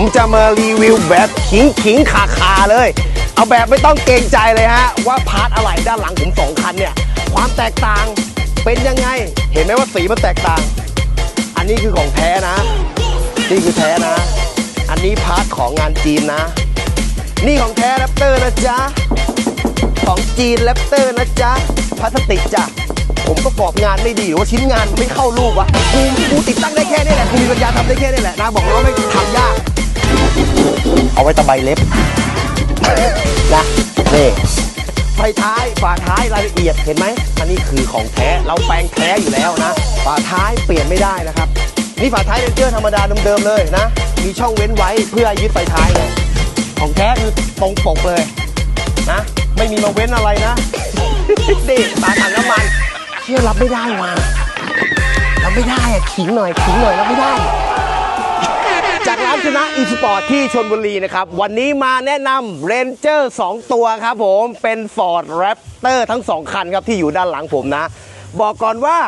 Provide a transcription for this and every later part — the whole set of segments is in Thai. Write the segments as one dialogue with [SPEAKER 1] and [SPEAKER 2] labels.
[SPEAKER 1] ผมจะมารีวิวแบบขิงขิงขาคาเลย เอาแบบไม่ต้องเกรงใจเลยฮะ ว่าพาร์ทอะไรด้านหลังผมสองคันเนี่ย ความแตกต่างเป็นยังไง เห็นไหมว่าสีมันแตกต่าง อันนี้คือของแท้นะ นี่คือแท้นะ อันนี้พาร์ทของงานจีนนะ นี่ของแท้แรปเตอร์นะจ๊ะ ของจีนแรปเตอร์นะจ๊ะพลาสติกจ้ะผมประกอบงานไม่ดีหรือว่าชิ้นงานไม่เข้ารูปวะกูกูติดตั้งได้แค่นี้แหละกูมีปัญญาทำได้แค่นี้แหละนะบอกเลยว่าไม่ทำยาก เอาไว้ตะไบเล็บนะนี่ไฟท้ายฝาท้ายรายละเอียดเห็นไหมอันนี้คือของแท้เราแปลงแท้อยู่แล้วนะฝาท้ายเปลี่ยนไม่ได้นะครับนี่ฝาท้ายเรนเจอร์ธรรมดาเดิมๆเลยนะ มีช่องเว้นไว้เพื่อยึดไฟท้ายเลยของแท้คือตรงปกเลยนะไม่มีมาเว้นอะไรนะนี่ตาถังน้ำมันเชื่อรับไม่ได้ว่ะรับไม่ได้อะขิงหน่อยขิงหน่อยรับไม่ได้ ชนะอีสปอร์ตที่ชนบุรีนะครับ วันนี้มาแนะนำเรนเจอร์2ตัวครับผมเป็น Ford Raptor ทั้ง 2 คันครับที่อยู่ด้านหลังผมนะ บอกก่อนว่า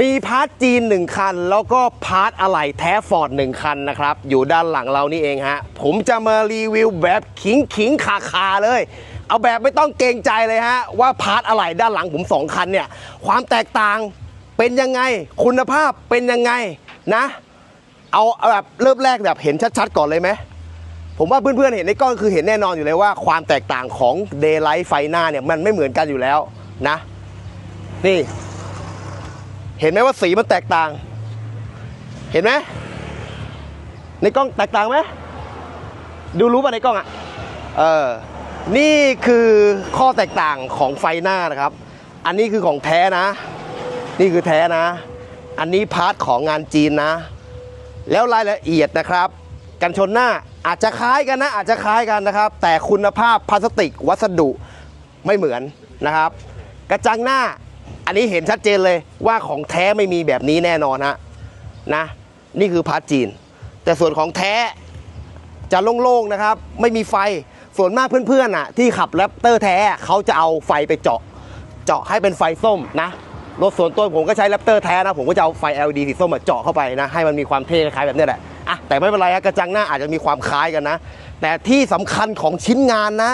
[SPEAKER 1] มีพาร์ทจีน 1 คัน แล้วก็พาร์ทอะไหล่แท้ฟอร์ด1คันนะครับ อยู่ด้านหลังเรานี่เองฮะ ผมจะมารีวิวแบบขิงขิงขาคาเลย เอาแบบไม่ต้องเกรงใจเลยฮะ ว่าพาร์ทอะไหล่ด้านหลังผม 2 คันเนี่ย ความแตกต่างเป็นยังไงคุณภาพเป็นยังไงนะ เอาแบบเริ่มแรกแบบเห็นชัดๆก่อนเลยไหมผมว่าเพื่อนๆเห็นในกล้องคือเห็นแน่นอนอยู่เลยว่าความแตกต่างของ Daylight ไฟหน้าเนี่ยมันไม่เหมือนกันอยู่แล้วนะ นี่ เห็นไหมว่าสีมันแตกต่าง เห็นไหมในกล้องแตกต่างไหมดูรู้ป่ะในกล้องอะเออนี่คือข้อแตกต่างของไฟหน้านะครับ อันนี้คือของแท้นะ นี่คือแท้นะ อันนี้พาร์ทของงานจีนนะ แล้วรายละเอียดนะครับ กันชนหน้าอาจจะคล้ายกันนะอาจจะคล้ายกันนะครับ แต่คุณภาพพลาสติกวัสดุไม่เหมือนนะครับ กระจังหน้าอันนี้เห็นชัดเจนเลยว่าของแท้ไม่มีแบบนี้แน่นอนฮะนะ นี่คือพาร์ทจีน แต่ส่วนของแท้จะโล่งๆนะครับ ไม่มีไฟส่วนมากเพื่อนๆอะที่ขับแรปเตอร์แท้เขาจะเอาไฟไปเจาะ เจาะให้เป็นไฟส้มนะ รถส่วนตัวผมก็ใช้แรปเตอร์แท้นะ ผมก็จะเอาไฟ LED สีส้มมาเจาะเข้าไปนะ ให้มันมีความเท่คล้ายแบบนี้แหละอะแต่ไม่เป็นไรกระจังหน้าอาจจะมีความคล้ายกันนะ แต่ที่สำคัญของชิ้นงานนะ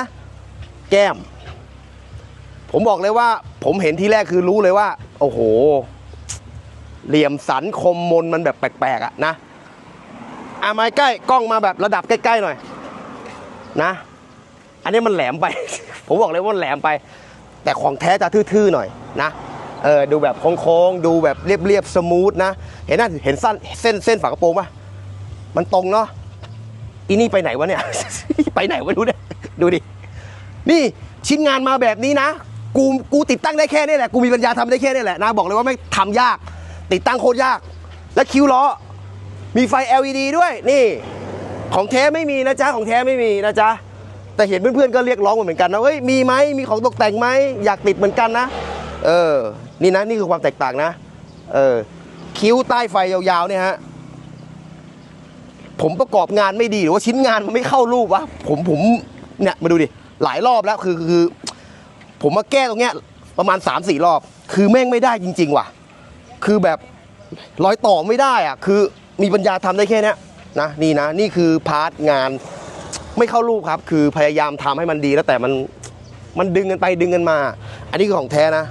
[SPEAKER 1] แก้ม ผมบอกเลยว่า ผมเห็นที่แรกคือรู้เลยว่า โอ้โห เหลี่ยมสันคมมนมันแบบแปลกๆอะนะอะมาใกล้กล้องมาแบบระดับใกล้ๆหน่อย นะ อันนี้มันแหลมไป ผมบอกเลยว่าแหลมไป แต่ของแท้จะทื่อๆหน่อยนะ เออดูแบบโค้งๆ ดูแบบเรียบๆ สมูทนะ เห็นนะเห็นสั้นเส้นเส้นฝากระโปรงปะมันตรงเนาะอีนี่ไปไหนวะเนี่ย ไปไหนวะดูเนี่ยดูดิ นี่ชิ้นงานมาแบบนี้นะ กูกูติดตั้งได้แค่นี้แหละ กูมีปัญญาทำได้แค่นี้แหละนะ บอกเลยว่าไม่ทำยาก ติดตั้งโคตรยาก และคิ้วล้อ มีไฟ LED ด้วยนี่ ของแท้ไม่มีนะจ๊ะ ของแท้ไม่มีนะจ๊ะ แต่เห็นเพื่อนๆก็เรียกร้องเหมือนกันนะ เฮ้ย มีไหมมีของตกแต่งไหมอยากติดเหมือนกันนะ เออ นี่นะนี่คือความแตกต่างนะ เออ คิ้วใต้ไฟยาวๆเนี่ยฮะ ผมประกอบงานไม่ดีหรือว่าชิ้นงานมันไม่เข้ารูปวะ ผมผมเนี่ยมาดูดิ หลายรอบแล้วคือคือ ผมมาแก้ตรงเนี้ย ประมาณ3ามสี่รอบ คือแม่งไม่ได้จริง ๆ ว่ะ คือแบบร้อยต่อไม่ได้อะคือมีปัญญาทำได้แค่นี้นะนี่นะ นี่คือพาร์ทงานไม่เข้ารูปครับ คือพยายามทำให้มันดีแล้วแต่มันมันดึงกันไปดึงกันมา อันนี้คือของแท้นะ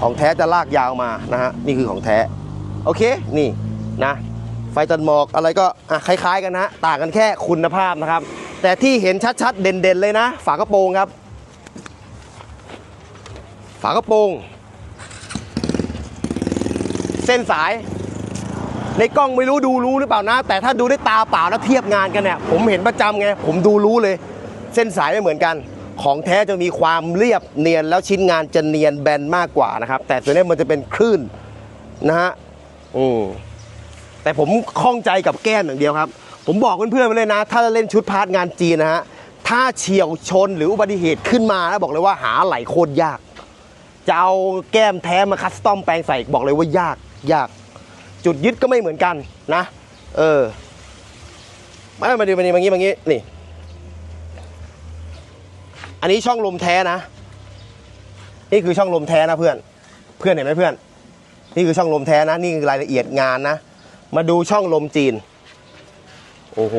[SPEAKER 1] ของแท้จะลากยาวมานะฮะนี่คือของแท้โอเคนี่นะไฟตัดหมอกอะไรก็อะคล้าย ๆ กันนะต่างกันแค่คุณภาพนะครับ แต่ที่เห็นชัดๆ เด่นๆเลยนะ ฝากระโปรงครับ ฝากระโปรง เส้นสาย ในกล้องไม่รู้ดูรู้หรือเปล่านะ แต่ถ้าดูด้วยตาเปล่าแล้วเทียบงานกันเนี่ยผมเห็นประจำไงผมดูรู้เลย เส้นสายไม่เหมือนกัน ของแท้จะมีความเรียบเนียนแล้วชิ้นงานจะเนียนแบนมากกว่านะครับ แต่ตัวนี้มันจะเป็นคลื่นนะฮะอืมแต่ผมข้องใจกับแก้มอย่างเดียวครับ ผมบอกเพื่อนๆไปเลยนะ ถ้าเล่นชุดพาร์ทงานจีนนะฮะถ้าเฉียวชนหรืออุบัติเหตุขึ้นมาแล้วบอกเลยว่าหาไหลโคตรยากจะเอาแก้มแท้มาคัสตอมแปลงใส่บอกเลยว่ายากยาก จุดยึดก็ไม่เหมือนกันนะ เออมามาดูมาดูมางี้มางี้นี่ อันนี้ช่องลมแท้นะ นี่คือช่องลมแท้นะเพื่อน เพื่อนเห็นไหมเพื่อน นี่คือช่องลมแท้นะ นี่คือรายละเอียดงานนะ มาดูช่องลมจีน โอ้โห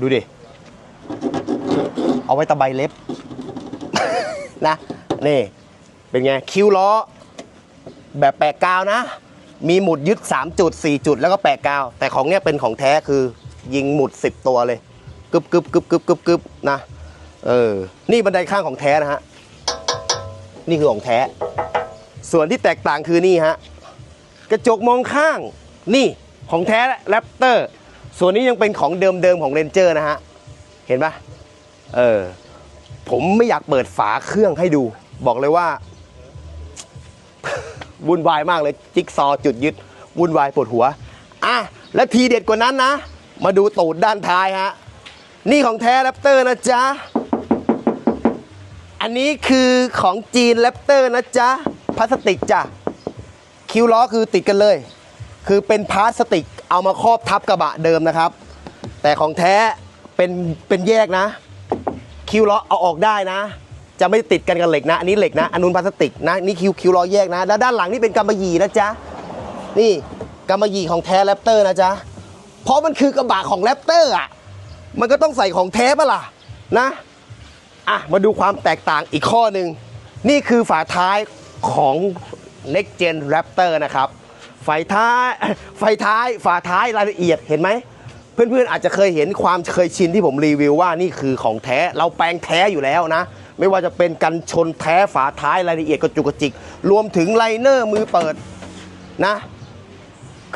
[SPEAKER 1] ดูดิ เอาไว้ตะไบเล็บ นะ นี่ เป็นไง คิ้วล้อ แบบแปะกาวนะ มีหมุดยึด 3 จุด 4 จุด แล้วก็แปะกาว แต่ของเนี้ยเป็นของแท้คือยิงหมุด 10 ตัวเลยกึบกึบกึบกึบกึบกึบนะ เออ นี่บันไดข้างของแท้นะฮะ นี่คือของแท้ ส่วนที่แตกต่างคือนี่ฮะ กระจกมองข้าง นี่ของแท้แรปเตอร์ ส่วนนี้ยังเป็นของเดิมๆของเรนเจอร์นะฮะ เห็นปะเออ ผมไม่อยากเปิดฝาเครื่องให้ดู บอกเลยว่าวุ่นวายมากเลย จิ๊กซอจุดยึดวุ่นวายปวดหัว อะ และทีเด็ดกว่านั้นนะ มาดูตูดด้านท้ายฮะ นี่ของแท้แรปเตอร์นะจ๊ะ อันนี้คือของจีนแรปเตอร์นะจ๊ะพลาสติกจ้ะคิ้วล้อคือติดกันเลย คือเป็นพลาสติกเอามาครอบทับกระบะเดิมนะครับ แต่ของแท้เป็นเป็นแยกนะ คิ้วล้อเอาออกได้นะ จะไม่ติดกันกับเหล็กนะ อันนี้เหล็กนะอันนู้นพลาสติกนะนี่คิ้วคิ้วล้อแยกนะ แล้วด้านหลังนี่เป็นกำมะหยี่นะจ๊ะนี่กำมะหยี่ของแท้แรปเตอร์นะจ๊ะเพราะมันคือกระบะของแรปเตอร์อะมันก็ต้องใส่ของแท้ปะล่ะนะ อะมาดูความแตกต่างอีกข้อหนึ่งนี่คือฝาท้ายของ Next Gen Raptor นะครับไฟท้ายไฟท้ายฝาท้ายรายละเอียดเห็นไหมเพื่อนๆอาจจะเคยเห็นความเคยชินที่ผมรีวิวว่านี่คือของแท้เราแปลงแท้อยู่แล้วนะ ไม่ว่าจะเป็นกันชนแท้ฝาท้ายรายละเอียดกระจุกกระจิก รวมถึงไลเนอร์มือเปิดนะ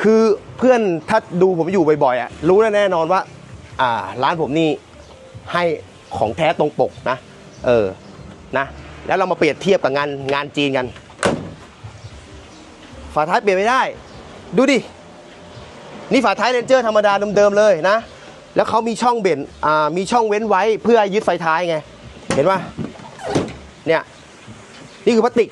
[SPEAKER 1] คือเพื่อนถ้าดูผมอยู่บ่อยๆอะรู้แน่นอนว่า อ่าร้านผมนี่ให้ ของแท้ตรงปกนะเออนะแล้วเรามาเปรียบเทียบกับงานงานจีนกันฝาท้ายเปลี่ยนไม่ได้ ดูดิ นี่ฝาท้ายเรนเจอร์ธรรมดาเดิมๆเลยนะ แล้วเขามีช่องเบนอ่ามีช่องเว้นไว้เพื่อยึดไฟท้ายไง เห็นปะเนี่ยนี่คือพลาสติก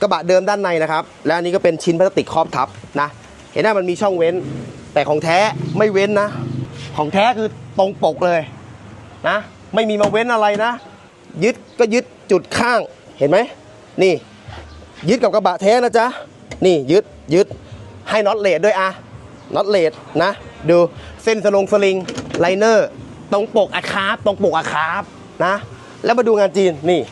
[SPEAKER 1] กระบะเดิมด้านในนะครับ แล้วอันนี้ก็เป็นชิ้นพลาสติกครอบทับนะ เห็นไหมมันมีช่องเว้น แต่ของแท้ไม่เว้นนะ ของแท้คือตรงปกเลย นะ ไม่มีมาเว้นอะไรนะ ยึดก็ยึดจุดข้างเห็นไหมนี่ ยึดกับกระบะแท้นะจ๊ะนี่ยึดยึดให้น็อตเลดด้วยอะน็อตเลดนะ ดูเส้นสลงสลิงไลเนอร์ตรงปกอะคาร์ตรงปกอะคาร์นะ แล้วมาดูงานจีนนี่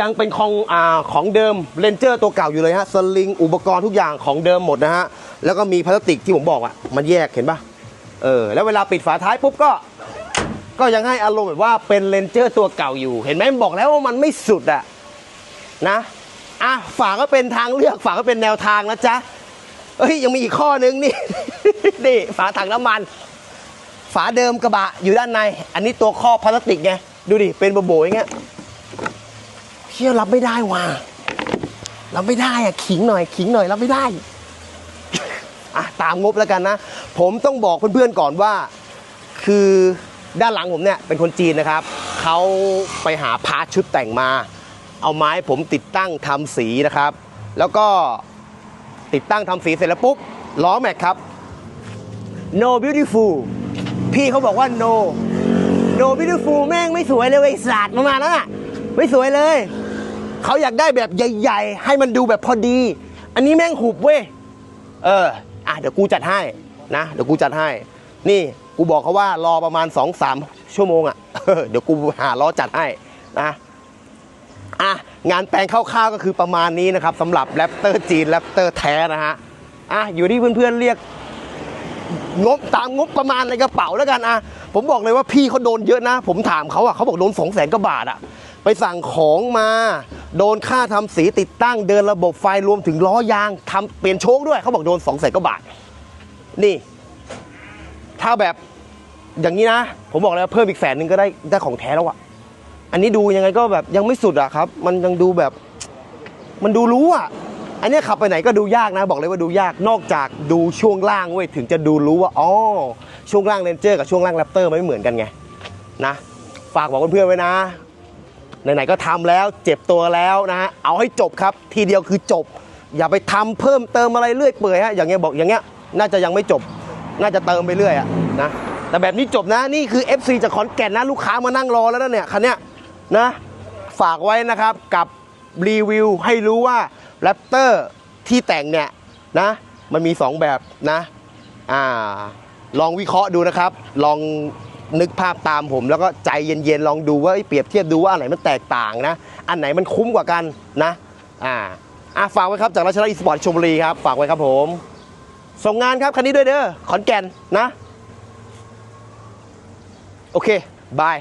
[SPEAKER 1] ยังเป็นของอ่าของเดิมเรนเจอร์ตัวเก่าอยู่เลยฮะสลิงอุปกรณ์ทุกอย่างของเดิมหมดนะฮะแล้วก็มีพลาสติกที่ผมบอกอะมันแยกเห็นปะเออแล้วเวลาปิดฝาท้ายปุ๊บก็ ก็ยังให้อารมณ์แบบว่าเป็นเรนเจอร์ตัวเก่าอยู่ เห็นไหมบอกแล้วว่ามันไม่สุดอะนะอะฝากก็เป็นทางเลือกฝากก็เป็นแนวทางนะจ๊ะเอ้ยยังมีอีกข้อนึงนี่ นี่ฝาถังน้ำมัน ฝาเดิมกระบะอยู่ด้านใน อันนี้ตัวครอบพลาสติกไงดูดิเป็นโบๆอย่างเงี้ยเชี่ยรับไม่ได้ว่ะรับไม่ได้อะขิงหน่อย ขิงหน่อยรับไม่ได้อะตามงบแล้วกันนะ ผมต้องบอกเพื่อนๆก่อนว่า คือ ด้านหลังผมเนี่ยเป็นคนจีนนะครับเขาไปหาพาร์ทชุดแต่งมา เอาไม้ผมติดตั้งทำสีนะครับ แล้วก็ติดตั้งทำสีเสร็จแล้วปุ๊บล้อแม็กครับ no beautiful พี่เขาบอกว่า no no beautiful แม่งไม่สวยเลยไอ้สัตว์ประมาณนั้นอะไม่สวยเลยเขาอยากได้แบบใหญ่ ๆ ให้มันดูแบบพอดี อันนี้แม่งหุบเว้ยเอออะเดี๋ยวกูจัดให้นะเดี๋ยวกูจัดให้นี่ กูบอกเขาว่ารอประมาณ2-3ชั่วโมงอะเเดี๋ยวกูหาล้อจัดให้นะอะงานแปลงคร่าวๆก็คือประมาณนี้นะครับสำหรับแรปเตอร์จีนแรปเตอร์แท้นะฮะอะอยู่ที่เพื่อนๆเรียกงบตามงบประมาณในกระเป๋าแล้วกันอะผมบอกเลยว่าพี่เขาโดนเยอะนะ ผมถามเขาอะเขาบอกโดนสองแสนกว่าบาทอะ ไปสั่งของมา โดนค่าทำสีติดตั้งเดินระบบไฟรวมถึงล้อยางทำเปลี่ยนโชคด้วยเขาบอกโดนสองแสนกว่าบาท นี่ ถ้าแบบอย่างนี้นะ ผมบอกเลยว่าเพิ่มอีกแสนหนึ่งก็ได้ได้ของแท้แล้วอะอันนี้ดูยังไงก็แบบยังไม่สุดอะครับ มันยังดูแบบ มันดูรู้อะอันนี้ขับไปไหนก็ดูยากนะ บอกเลยว่าดูยากนอกจากดูช่วงล่างเว้ยถึงจะดูรู้ว่าอ๋อช่วงล่างเรนเจอร์กับช่วงล่างแรปเตอร์ไม่เหมือนกันไงนะ ฝากบอกเพื่อนๆไว้นะไหนๆก็ทำแล้วเจ็บตัวแล้วนะฮะเอาให้จบครับ ทีเดียวคือจบ อย่าไปทำเพิ่มเติมอะไรเรื่อยเปื่อยฮะอย่างเงี้ยบอกอย่างเงี้ยน่าจะยังไม่จบ น่าจะเติมไปเรื่อยอะนะแต่แบบนี้จบนะนี่คือ FC จากขอนแก่นนะลูกค้ามานั่งรอแล้วนะเนี่ยคันเนี้ยนะฝากไว้นะครับกับรีวิวให้รู้ว่าแรปเตอร์ที่แต่งเนี่ยนะมันมี 2 แบบนะอ่าลองวิเคราะห์ดูนะครับ ลองนึกภาพตามผม แล้วก็ใจเย็นๆ ลองดูว่าเปรียบเทียบดูว่าอันไหนมันแตกต่างนะ อันไหนมันคุ้มกว่ากันนะอ่าอะฝากไว้ครับจากราชนาอีสปอร์ตชมบุรีครับ ฝากไว้ครับผม ส่งงานครับคันนี้ด้วยเด้อขอนแก่นนะ โอเค บาย